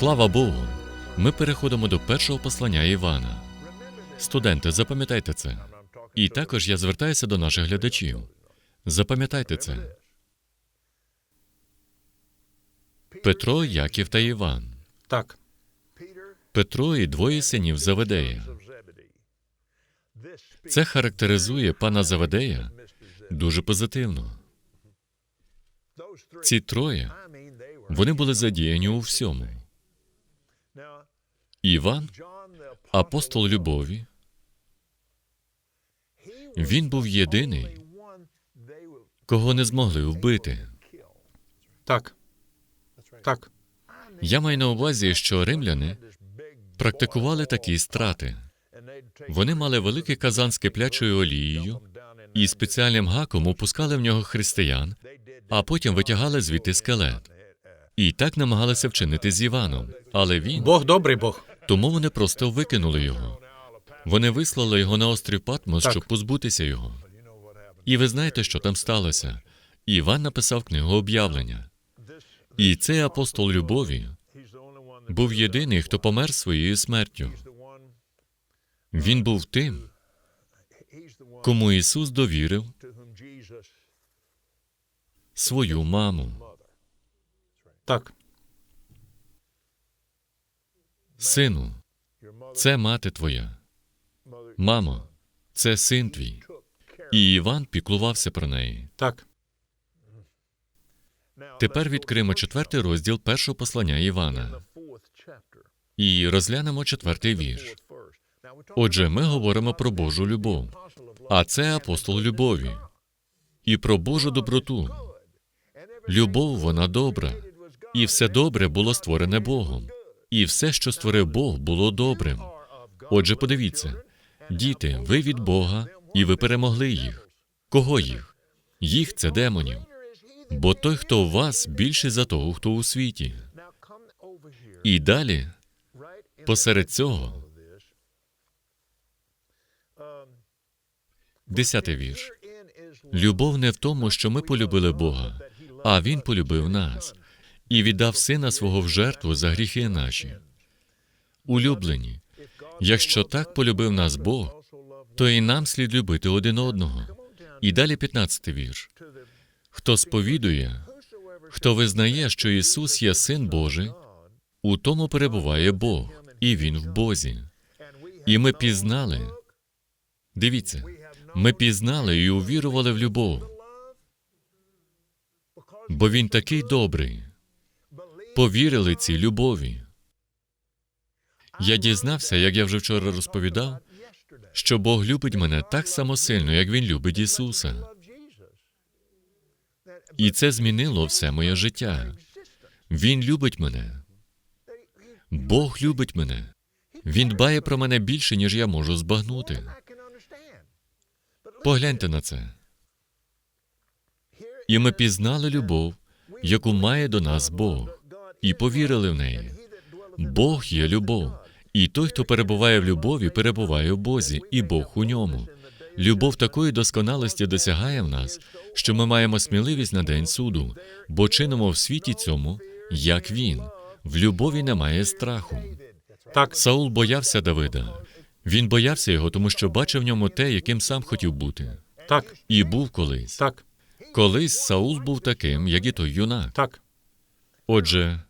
Слава Богу! Ми переходимо до першого послання Івана. Студенти, запам'ятайте це. І також я звертаюся до наших глядачів. Запам'ятайте це. Петро, Яків та Іван. Так, Петро і двоє синів Заведея. Це характеризує пана Заведея дуже позитивно. Ці троє вони були задіяні у всьому. Іван, апостол любові, він був єдиний, кого не змогли вбити. так, так, Я маю на увазі, що римляни практикували такі страти. Вони мали великий казан з киплячою олією і спеціальним гаком опускали в нього християн, а потім витягали звідти скелет. І так намагалися вчинити з Іваном. Але він Бог добрий Бог. Тому вони просто викинули його. Вони вислали його на острів Патмос, Так. щоб позбутися його. І ви знаєте, що там сталося? Іван написав книгу об'явлення. І цей апостол любові був єдиний, хто помер своєю смертю. Він був тим, кому Ісус довірив свою маму. Так, Сину, це мати твоя. Мамо, це син твій. І Іван піклувався про неї. так, Тепер відкриємо четвертий розділ першого послання Івана і розглянемо четвертий вірш. Отже, ми говоримо про Божу любов, а це апостол любові, і про Божу доброту. Любов вона добра, і все добре було створене Богом, і все, що створив Бог, було добрим. Отже, подивіться, діти, ви від Бога, і ви перемогли їх. Кого їх? Їх це демонів. Бо той, хто у вас, більший за того, хто у світі. І далі, посеред цього, десятий вірш. Любов не в тому, що ми полюбили Бога, а Він полюбив нас і віддав сина свого в жертву за гріхи наші. Улюблені, якщо так полюбив нас Бог, то і нам слід любити один одного. І далі 15 вірш. Хто сповідує, хто визнає, що Ісус є Син Божий, у тому перебуває Бог, і Він в Бозі. І ми пізнали. Дивіться, ми пізнали і увірували в любов, бо Він такий добрий. Повірили цій любові. Я дізнався, як я вже вчора розповідав, що Бог любить мене так само сильно, як Він любить Ісуса. І це змінило все моє життя. Він любить мене. Бог любить мене. Він дбає про мене більше, ніж я можу збагнути. Погляньте на це. І ми пізнали любов, яку має до нас Бог, і повірили в неї. Бог є любов, і той, хто перебуває в любові, перебуває в Бозі, і Бог у ньому. Любов такої досконалості досягає в нас, що ми маємо сміливість на день суду, бо чинимо в світі цьому, як він. В любові немає страху. Так. Саул боявся Давида. Він боявся його, тому що бачив в ньому те, яким сам хотів бути. Так. І був колись. Так. Колись Саул був таким, як і той юнак. Так. Отже,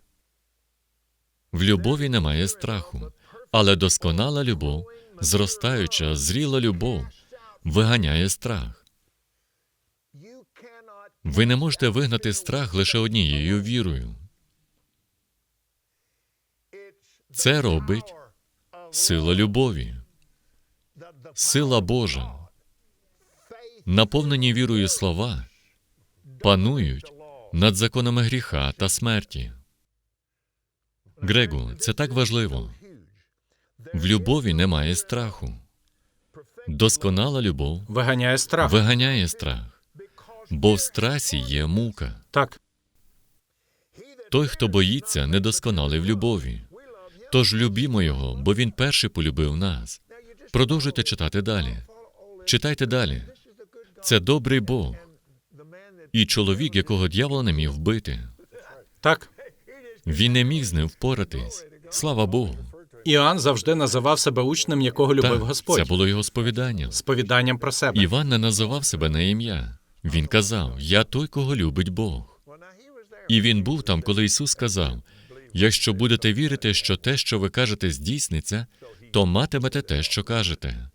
в любові немає страху, але досконала любов, зростаюча, зріла любов, виганяє страх. Ви не можете вигнати страх лише однією вірою. Це робить сила любові, сила Божа. Наповнені вірою слова панують над законами гріха та смерті. Грегу, це так важливо. В любові немає страху. Досконала любов Виганяє страх. виганяє страх, бо в страсі є мука. Так. Той, хто боїться, недосконалий в любові. Тож любімо його, бо він перший полюбив нас. Продовжуйте читати далі. Читайте далі. Це добрий Бог і чоловік, якого дьявол не міг вбити. Так. Він не міг з ним впоратись. Слава Богу. Іоанн завжди називав себе учнем, якого любив Так, Господь. це було його сповіданням. Сповіданням про себе. Іван не називав себе на ім'я. Він казав: Я той, кого любить Бог. І він був там, коли Ісус сказав: якщо будете вірити, що те, що ви кажете, здійсниться, то матимете те, що кажете.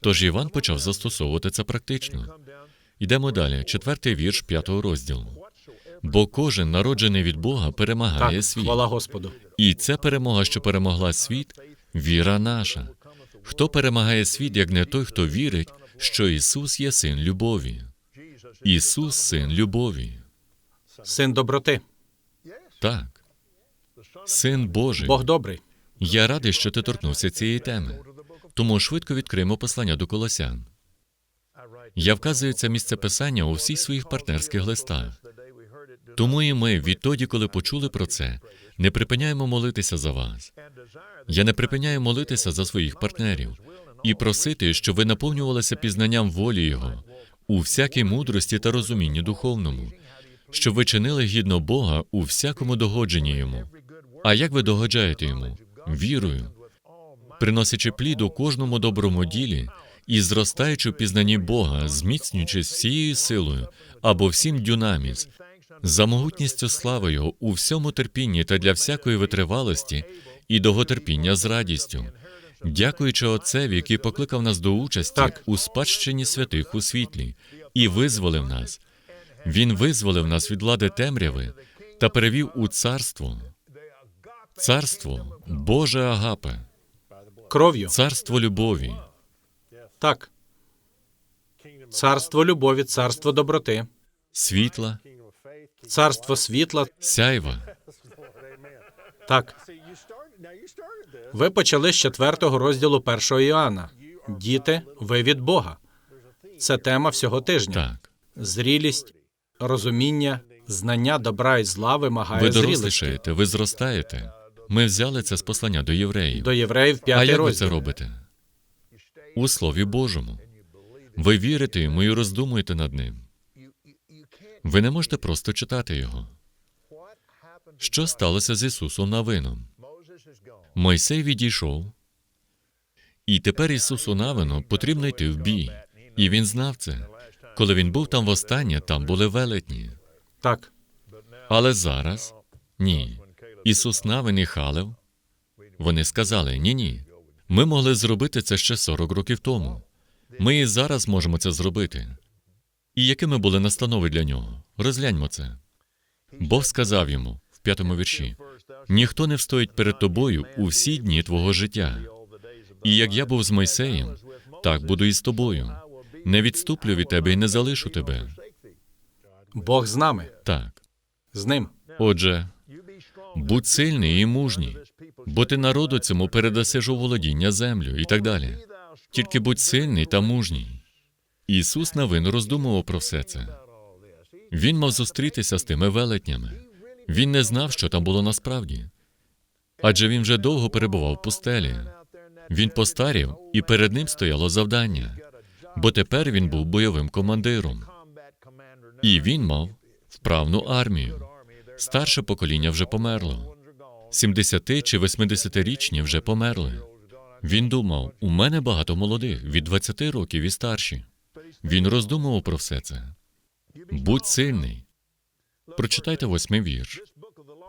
Тож Іван почав застосовувати це практично. Йдемо далі, четвертий вірш п'ятого розділу. Бо кожен, народжений від Бога, перемагає Так, світ. хвала Господу. І це перемога, що перемогла світ, віра наша. Хто перемагає світ, як не той, хто вірить, що Ісус є син любові? Ісус син любові. Син доброти. Так. Син Божий. Бог добрий. Я радий, що ти торкнувся цієї теми. Тому швидко відкриємо послання до Колосян. Я вказую це місце писання у всіх своїх партнерських листах. Тому і ми, відтоді, коли почули про це, не припиняємо молитися за вас. Я не припиняю молитися за своїх партнерів і просити, щоб ви наповнювалися пізнанням волі Його у всякій мудрості та розумінні духовному, щоб ви чинили гідно Бога у всякому догодженні йому. А як ви догоджаєте йому? Вірою, приносячи плід у кожному доброму ділі і зростаючи в пізнанні Бога, зміцнюючись всією силою або всім дюнаміс, за могутністю слави Його у всьому терпінні та для всякої витривалості і довготерпіння з радістю, дякуючи Отцеві, який покликав нас до участі Так. у спадщині святих у світлі і визволив нас. Він визволив нас від влади темряви та перевів у царство. Царство Боже Агапе, Кров'ю. царство любові, Так. Царство любові, царство доброти, світла, царство світла. сяйва. Так. Ви почали з четвертого розділу першого Іоанна. Діти, ви від Бога. Це тема всього тижня. Так. Зрілість, розуміння, знання добра і зла вимагає Ви дорослішаєте, ви зростаєте. Ми взяли це з послання до євреїв. До євреїв А п'ятий як ви це робите? У Слові Божому. Ви вірите йому і роздумуєте над ним. Ви не можете просто читати його. Що сталося з Ісусом Навином? Мойсей відійшов, і тепер Ісусу Навину потрібно йти в бій. І він знав це. Коли він був там востаннє, там були велетні. Так. Але зараз ні. Ісус Навин і Халев, вони сказали: ні, ні. Ми могли зробити це ще 40 років тому. Ми і зараз можемо це зробити. І якими були настанови для нього? Розгляньмо це. Бог сказав йому в п'ятому вірші: ніхто не встоїть перед тобою у всі дні твого життя. І як я був з Мойсеєм, так буду і з тобою. Не відступлю від тебе і не залишу тебе. Бог з нами. Так. З ним. Отже, будь сильний і мужній, бо ти народу цьому передасиш у володіння землю і так далі. Тільки будь сильний та мужній. Ісус навин роздумував про все це. Він мав зустрітися з тими велетнями. Він не знав, що там було насправді. Адже він вже довго перебував в пустелі. Він постарів, і перед ним стояло завдання бо тепер він був бойовим командиром, і він мав вправну армію. Старше покоління вже померло. 70 чи 80-річні вже померли. Він думав: у мене багато молодих, від 20 років і старші. Він роздумував про все це. Будь сильний. Прочитайте восьмий вірш.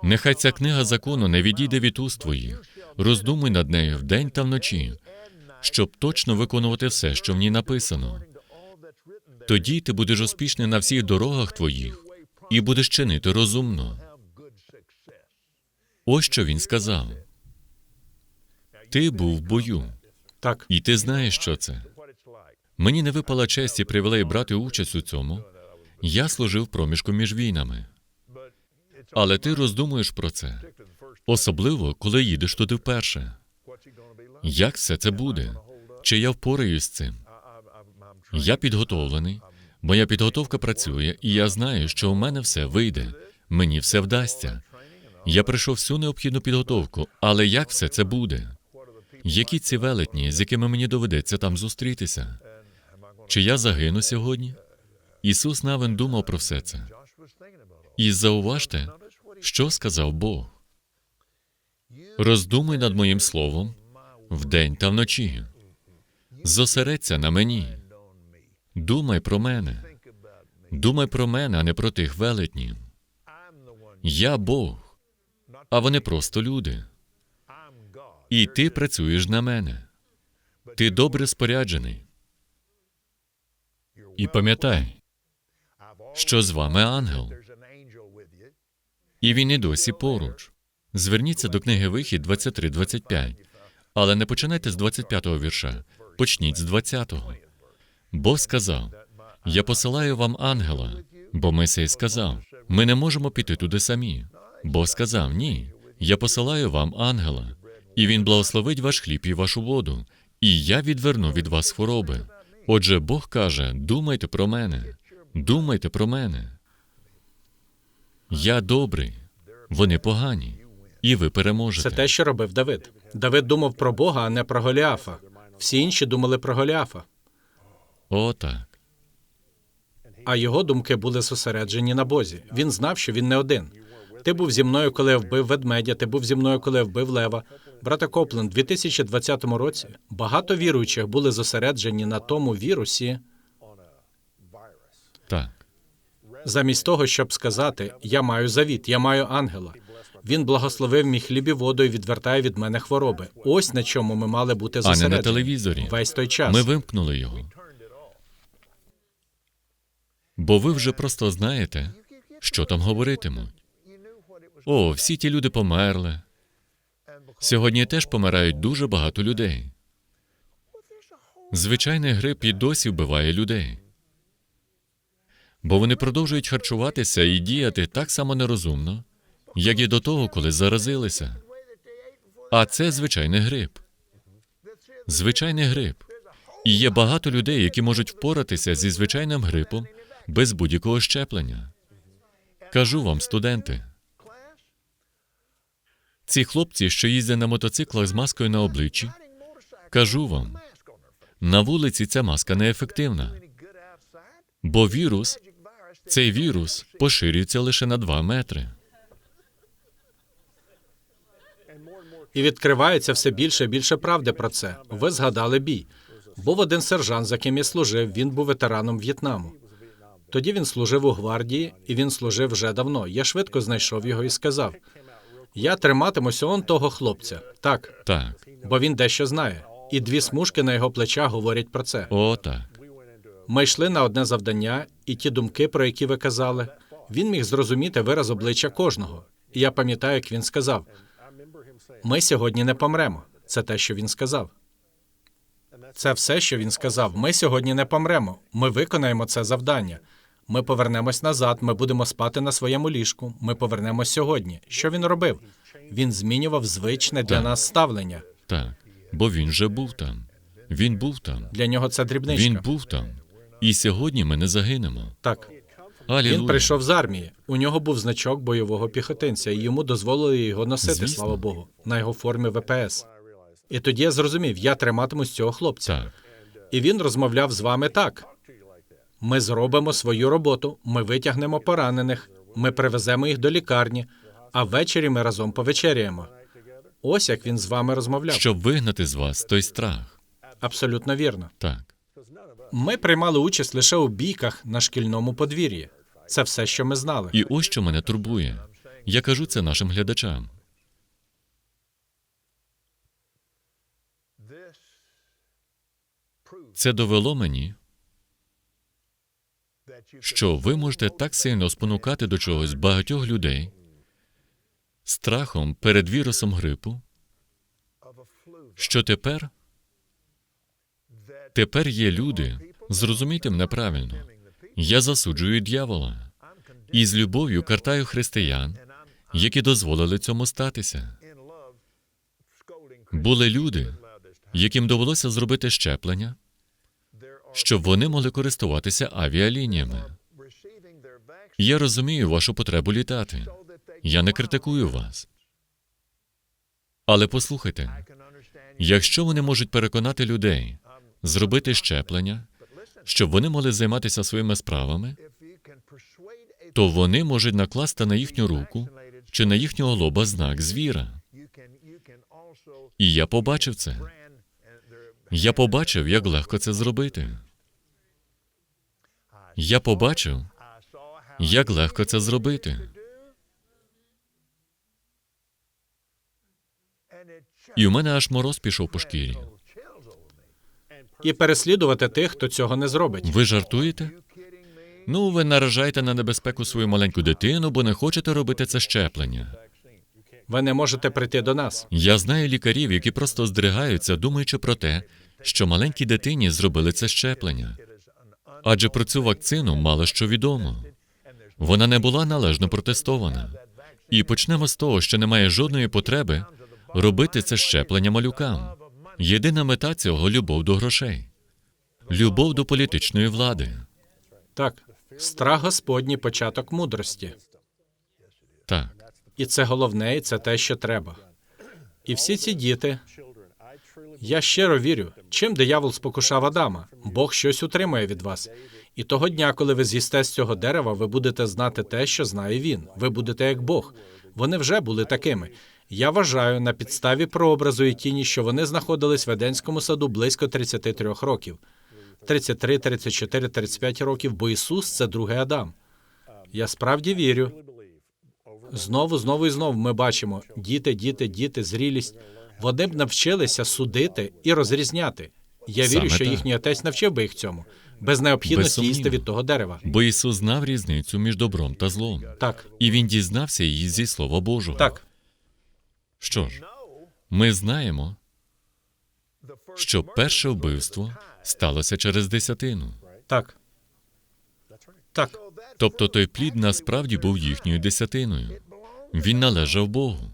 Нехай ця книга закону не відійде від уст твоїх. Роздумуй над нею вдень та вночі, щоб точно виконувати все, що в ній написано. Тоді ти будеш успішний на всіх дорогах твоїх і будеш чинити розумно. Ось що він сказав. Ти був в бою, Так, і ти знаєш, що це. Мені не випала честь і привілей брати участь у цьому. Я служив проміжку між війнами. Але ти роздумуєш про це, особливо коли їдеш туди вперше. Як все це буде? Чи я впораюсь з цим? Я підготовлений, моя підготовка працює, і я знаю, що у мене все вийде, мені все вдасться. Я пройшов всю необхідну підготовку, але як все це буде? Які ці велетні, з якими мені доведеться там зустрітися? Чи я загину сьогодні? Ісус навин думав про все це. І зауважте, що сказав Бог. Роздумуй над моїм словом вдень та вночі. Зосередься на мені. Думай про мене. Думай про мене, а не про тих велетнів. Я Бог, а вони просто люди. І ти працюєш на мене. Ти добре споряджений. І пам'ятай, що з вами ангел, і він і досі поруч. Зверніться до книги Вихід 23-25. Але не починайте з 25-го вірша, почніть з 20-го. Бог сказав: Я посилаю вам ангела, бо Мойсей сказав: ми не можемо піти туди самі. Бог сказав: Ні, я посилаю вам ангела, і він благословить ваш хліб і вашу воду, і я відверну від вас хвороби. Отже, Бог каже: думайте про мене, думайте про мене. Я добрий, вони погані, і ви переможете. це те, що робив Давид. Давид думав про Бога, а не про Голіафа. Всі інші думали про Голіафа, О, так. а його думки були зосереджені на Бозі. Він знав, що він не один. Ти був зі мною, коли я вбив ведмедя, ти був зі мною, коли я вбив лева. Брате Копленд, у 2020 році багато віруючих були зосереджені на тому вірусі, Так. замість того, щоб сказати: Я маю завіт, я маю ангела. Він благословив мій хліб і воду і відвертає від мене хвороби. Ось на чому ми мали бути А не на телевізорі. Весь той час. Ми вимкнули його. Бо ви вже просто знаєте, що там говоритимуть. О, всі ті люди померли. Сьогодні теж помирають дуже багато людей. Звичайний грип і досі вбиває людей. Бо вони продовжують харчуватися і діяти так само нерозумно, як і до того, коли заразилися. А це звичайний грип. Звичайний грип. І є багато людей, які можуть впоратися зі звичайним грипом без будь-якого щеплення. Кажу вам, студенти. Ці хлопці, що їздять на мотоциклах з маскою на обличчі, кажу вам, на вулиці ця маска неефективна, бо вірус, цей вірус поширюється лише на 2 метри. І відкривається все більше і більше правди про це. Ви згадали бій. Був один сержант, за ким я служив. Він був ветераном В'єтнаму. Тоді він служив у гвардії, і він служив вже давно. Я швидко знайшов його і сказав: Я триматимуся он того хлопця. Так, Так, бо він дещо знає. І дві смужки на його плечах говорять про це. о, так. Ми йшли на одне завдання, і ті думки, про які ви казали, він міг зрозуміти вираз обличчя кожного. І я пам'ятаю, як він сказав: Ми сьогодні не помремо. Це те, що він сказав. Це все, що він сказав. Ми сьогодні не помремо. Ми виконаємо це завдання. Ми повернемось назад. Ми будемо спати на своєму ліжку. Ми повернемось сьогодні. Що він робив? Він змінював звичне для Так. нас ставлення. Так, бо він же був там. Він був там. Для нього це дрібничка. Він був там. І сьогодні ми не загинемо. Так. Алілуя. Він прийшов з армії. У нього був значок бойового піхотинця, і йому дозволили його носити, Звісно. слава Богу, на його формі ВПС. І тоді я зрозумів, я триматимусь цього хлопця. Так. І він розмовляв з вами так: ми зробимо свою роботу, ми витягнемо поранених, ми привеземо їх до лікарні, а ввечері ми разом повечеряємо. Ось як він з вами розмовляв. щоб вигнати з вас той страх. Абсолютно вірно. Так. Ми приймали участь лише у бійках на шкільному подвір'ї. Це все, що ми знали. І ось що мене турбує. Я кажу це нашим глядачам. Це довело мені, що ви можете так сильно спонукати до чогось багатьох людей? Страхом перед вірусом грипу, що тепер, тепер є люди, зрозумійте мене правильно, я засуджую дьявола. І з любов'ю картаю християн, які дозволили цьому статися. Були люди, яким довелося зробити щеплення, щоб вони могли користуватися авіалініями. Я розумію вашу потребу літати. Я не критикую вас. Але послухайте, якщо вони можуть переконати людей зробити щеплення, щоб вони могли займатися своїми справами, то вони можуть накласти на їхню руку чи на їхнього лоба знак звіра. І я побачив це. Я побачив, як легко це зробити. Я побачив, як легко це зробити. І у мене аж мороз пішов по шкірі. І переслідувати тих, хто цього не зробить. Ви жартуєте? Ну, ви наражаєте на небезпеку свою маленьку дитину, бо не хочете робити це щеплення. Ви не можете прийти до нас. Я знаю лікарів, які просто здригаються, думаючи про те, що маленькій дитині зробили це щеплення. Адже про цю вакцину мало що відомо. Вона не була належно протестована. І почнемо з того, що немає жодної потреби робити це щеплення малюкам. Єдина мета цього любов до грошей, любов до політичної влади. Так, страх Господній початок мудрості. Так, І це головне, і це те, що треба. І всі ці діти. Я щиро вірю, чим диявол спокушав Адама, Бог щось утримує від вас. І того дня, коли ви з'їсте з цього дерева, ви будете знати те, що знає він. Ви будете як Бог. Вони вже були такими. Я вважаю на підставі прообразу і тіні, що вони знаходились в Еденському саду близько 33 років. 33, 34, 35 років, бо Ісус це другий Адам. Я справді вірю. Знову, знову і знову ми бачимо діти, діти, діти, зрілість. Вони б навчилися судити і розрізняти. Я вірю, Саме що так. їхній отець навчив би їх цьому, без необхідності Безсумнівно. їсти від того дерева. бо Ісус знав різницю між добром та злом, Так, і Він дізнався її зі Слова Божого. так, Що ж, ми знаємо, що перше вбивство сталося через десятину. так. Так, Тобто той плід насправді був їхньою десятиною. Він належав Богу.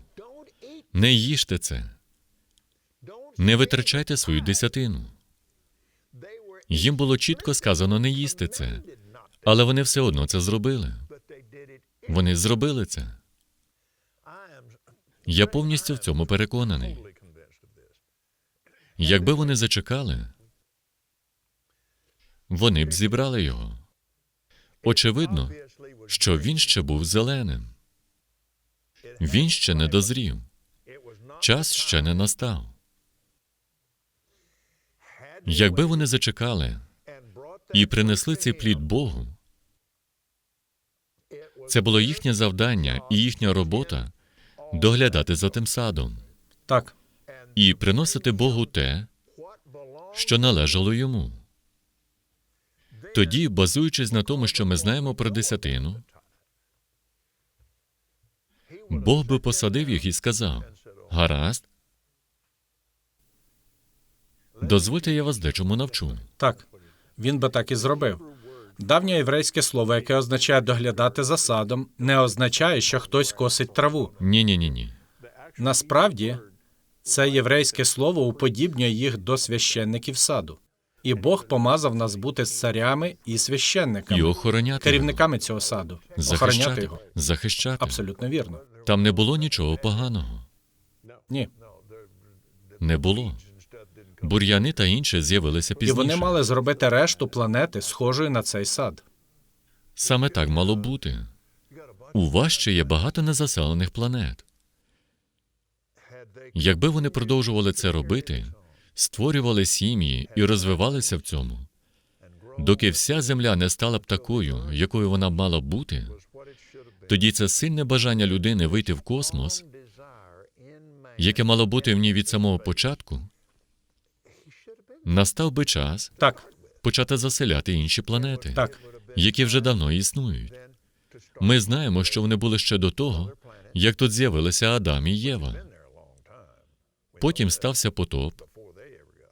Не їжте це, не витрачайте свою десятину. Їм було чітко сказано не їсти це, але вони все одно це зробили. Вони зробили це. Я повністю в цьому переконаний. Якби вони зачекали, вони б зібрали його. Очевидно, що він ще був зеленим. Він ще не дозрів. Час ще не настав. Якби вони зачекали і принесли цей плід Богу, це було їхнє завдання і їхня робота доглядати за тим садом так, і приносити Богу те, що належало йому. Тоді, базуючись на тому, що ми знаємо про десятину, Бог би посадив їх і сказав: Гаразд, дозвольте, я вас дечому навчу. так. Він би так і зробив. Давнє єврейське слово, яке означає доглядати за садом, не означає, що хтось косить траву. Ні, ні, ні, ні. Насправді, це єврейське слово уподібнює їх до священників саду. І Бог помазав нас бути царями і священниками, І охороняти керівниками цього саду, його, охороняти його. захищати. Абсолютно вірно. Там не було нічого поганого. Ні, Не було. Бур'яни та інше з'явилися І вони мали зробити решту планети схожою на цей сад. Саме так мало бути. У вас ще є багато незаселених планет. Якби вони продовжували це робити, створювали сім'ї і розвивалися в цьому, доки вся земля не стала б такою, якою вона мала бути, тоді це сильне бажання людини вийти в космос, яке мало бути в ній від самого початку, настав би час Так, почати заселяти інші планети, так. які вже давно існують. Ми знаємо, що вони були ще до того, як тут з'явилися Адам і Єва. Потім стався потоп,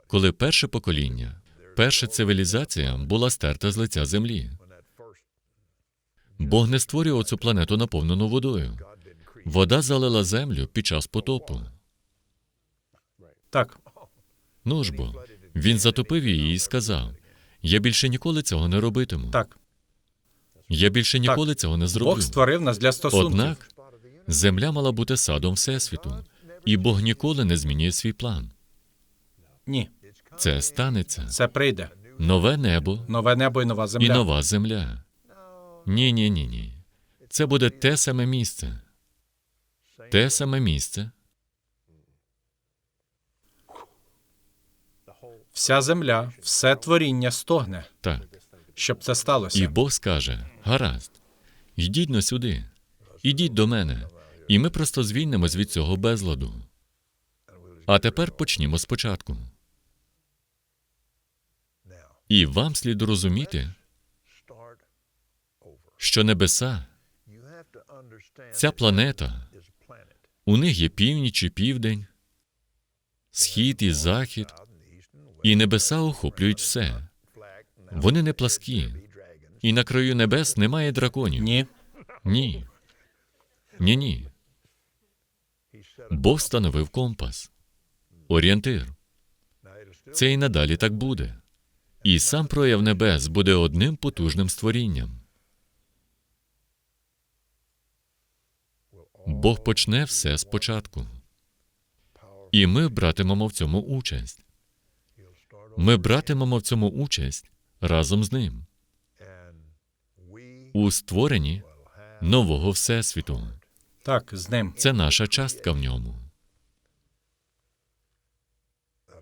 коли перше покоління, перша цивілізація була стерта з лиця землі. Бог не створював цю планету наповнену водою. Вода залила землю під час потопу. Так, Ну ж бо, він затопив її і сказав: Я більше ніколи цього не робитиму. так. Я більше ніколи цього не зроблю. Бог створив нас для стосунків. Однак земля мала бути садом Всесвіту, і Бог ніколи не змінює свій план. Ні, Це станеться це прийде. нове небо Нове небо і нова земля. і нова земля. Ні, ні, ні, ні. Це буде те саме місце. Те саме місце, Вся земля, все творіння стогне, так. щоб це сталося. І. Бог скаже: гаразд, йдіть но сюди, ідіть до мене, і ми просто звільнимось від цього безладу. А тепер почнімо спочатку. І вам слід розуміти, що небеса, ця планета, у них є північ і південь, схід і захід, і небеса охоплюють все. Вони не пласкі, і на краю небес немає драконів. Ні, Ні. Ні, ні. Бог встановив компас, орієнтир. Це і надалі так буде. І сам прояв небес буде одним потужним створінням. Бог почне все спочатку. І ми братимемо в цьому участь. Ми братимемо в цьому участь разом з ним у створенні нового всесвіту. так, з ним. Це наша частка в ньому.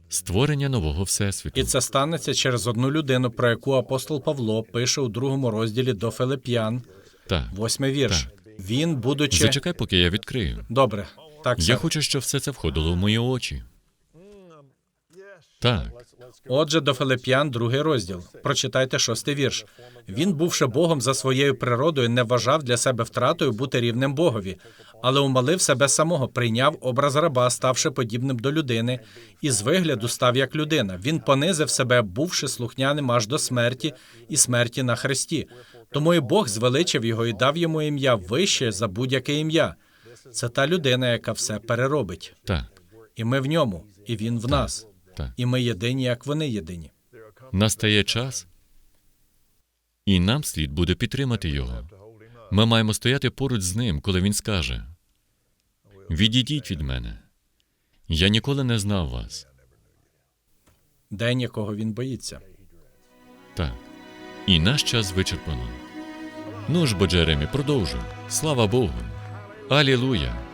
Створення нового всесвіту. І це станеться через одну людину, про яку апостол Павло пише у другому розділі до Филип'ян, Так. восьмий вірш. Він, будучи Зачекай, поки я відкрию. добре, так Я сер. хочу, щоб все це входило в мої очі. Так, Отже, до Филип'ян, другий розділ. Прочитайте шостий вірш. Він, бувши Богом за своєю природою, не вважав для себе втратою бути рівним Богові, але умалив себе самого, прийняв образ раба, ставши подібним до людини, і з вигляду став як людина. Він понизив себе, бувши слухняним аж до смерті і смерті на хресті. Тому і Бог звеличив його і дав йому ім'я вище за будь-яке ім'я. Це та людина, яка все переробить. так, І ми в ньому, і він в нас. Так. І ми єдині, як вони єдині. Настає час, і нам слід буде підтримати його. Ми маємо стояти поруч з ним, коли він скаже: Відійдіть від мене. Я ніколи не знав вас. День, якого він боїться. Так. І наш час вичерпано. Ну ж бо, Джеремі, продовжуй. Слава Богу. Алілуя.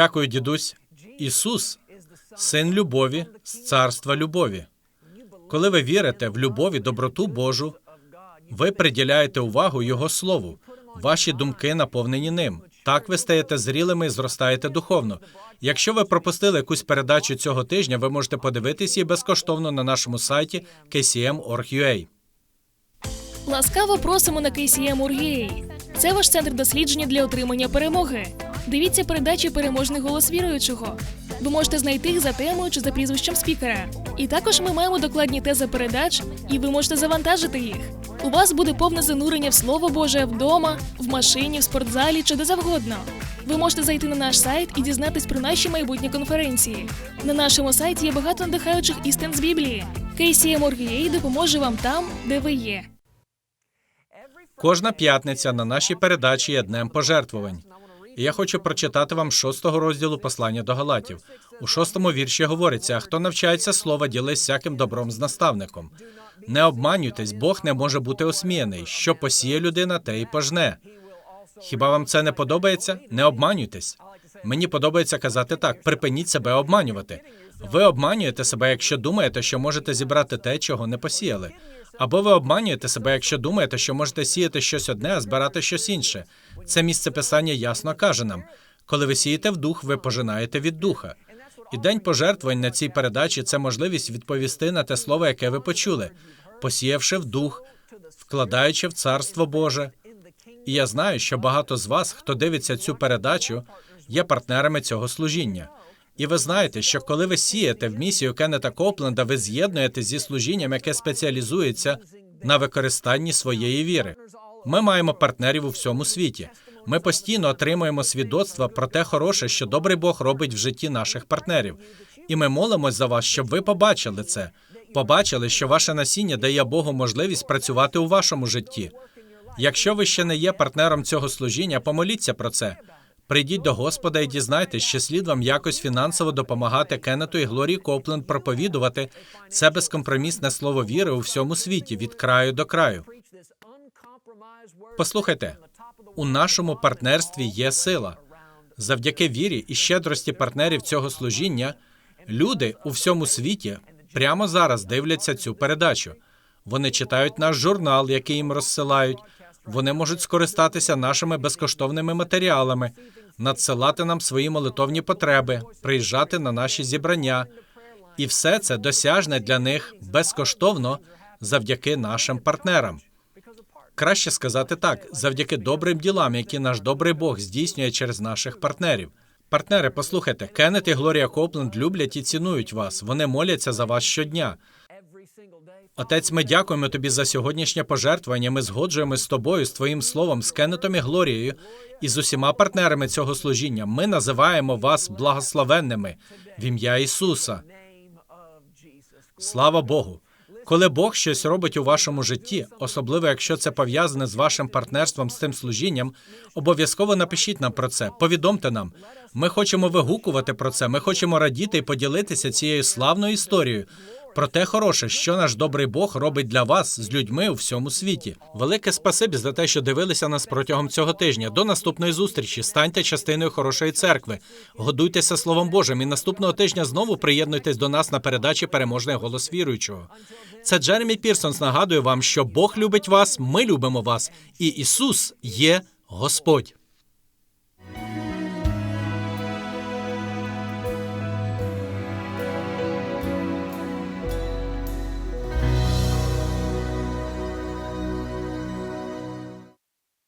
Дякую, дідусь. Ісус, син любові з царства любові. Коли ви вірите в любов і доброту Божу, ви приділяєте увагу Його слову. Ваші думки наповнені ним. Так ви стаєте зрілими і зростаєте духовно. Якщо ви пропустили якусь передачу цього тижня, ви можете подивитись її безкоштовно на нашому сайті kcm.org.ua. Ласкаво просимо на KCM.org.ua. Це ваш центр дослідження для отримання перемоги. Дивіться передачі Переможний голос віруючого. Ви можете знайти їх за темою чи за прізвищем спікера. І також ми маємо докладні тези передач, і ви можете завантажити їх. У вас буде повне занурення в Слово Боже вдома, в машині, в спортзалі чи де завгодно. Ви можете зайти на наш сайт і дізнатись про наші майбутні конференції. На нашому сайті є багато надихаючих істин з Біблії. KCM.org.ua допоможе вам там, де ви є. Кожна п'ятниця на нашій передачі є днем пожертвувань. Я хочу прочитати вам шостого розділу послання до Галатів. У шостому вірші говориться: хто навчається слова, ділись всяким добром з наставником. Не обманюйтесь, Бог не може бути осміяний. Що посіє людина, те й пожне. Хіба вам це не подобається? Не обманюйтесь. Мені подобається казати так: припиніть себе обманювати. Ви обманюєте себе, якщо думаєте, що можете зібрати те, чого не посіяли. Або ви обманюєте себе, якщо думаєте, що можете сіяти щось одне, а збирати щось інше. Це місце писання ясно каже нам: коли ви сієте в дух, ви пожинаєте від духа. І день пожертвувань на цій передачі це можливість відповісти на те слово, яке ви почули, посіявши в дух, вкладаючи в царство Боже. І я знаю, що багато з вас, хто дивиться цю передачу, є партнерами цього служіння. І ви знаєте, що коли ви сієте в місію Кеннета Копленда, ви з'єднуєте зі служінням, яке спеціалізується на використанні своєї віри. Ми маємо партнерів у всьому світі. Ми постійно отримуємо свідоцтва про те хороше, що добрий Бог робить в житті наших партнерів. І ми молимось за вас, щоб ви побачили це. Побачили, що ваше насіння дає Богу можливість працювати у вашому житті. Якщо ви ще не є партнером цього служіння, помоліться про це. Прийдіть до Господа і дізнайтесь, чи слід вам якось фінансово допомагати Кеннету і Глорії Копленд проповідувати це безкомпромісне слово віри у всьому світі від краю до краю. Послухайте, у нашому партнерстві є сила. Завдяки вірі і щедрості партнерів цього служіння, люди у всьому світі прямо зараз дивляться цю передачу. Вони читають наш журнал, який їм розсилають. Вони можуть скористатися нашими безкоштовними матеріалами, надсилати нам свої молитовні потреби, приїжджати на наші зібрання. І все це досяжне для них безкоштовно завдяки нашим партнерам. Краще сказати так, завдяки добрим ділам, які наш добрий Бог здійснює через наших партнерів. Партнери, послухайте, Кеннет і Глорія Копленд люблять і цінують вас. Вони моляться за вас щодня. Отець, ми дякуємо тобі за сьогоднішнє пожертвування. Ми згоджуємось з тобою, з твоїм словом, з Кеннетом і Глорією і з усіма партнерами цього служіння. Ми називаємо вас благословенними в ім'я Ісуса. Слава Богу! Коли Бог щось робить у вашому житті, особливо якщо це пов'язане з вашим партнерством з цим служінням, обов'язково напишіть нам про це, повідомте нам. Ми хочемо вигукувати про це. Ми хочемо радіти і поділитися цією славною історією. Про те хороше, що наш добрий Бог робить для вас з людьми у всьому світі. Велике спасибі за те, що дивилися нас протягом цього тижня. До наступної зустрічі. Станьте частиною хорошої церкви. Годуйтеся Словом Божим. І наступного тижня знову приєднуйтесь до нас на передачі Переможний голос віруючого. Це Джеремі Пірсонс нагадує вам, що Бог любить вас, ми любимо вас, і Ісус є Господь.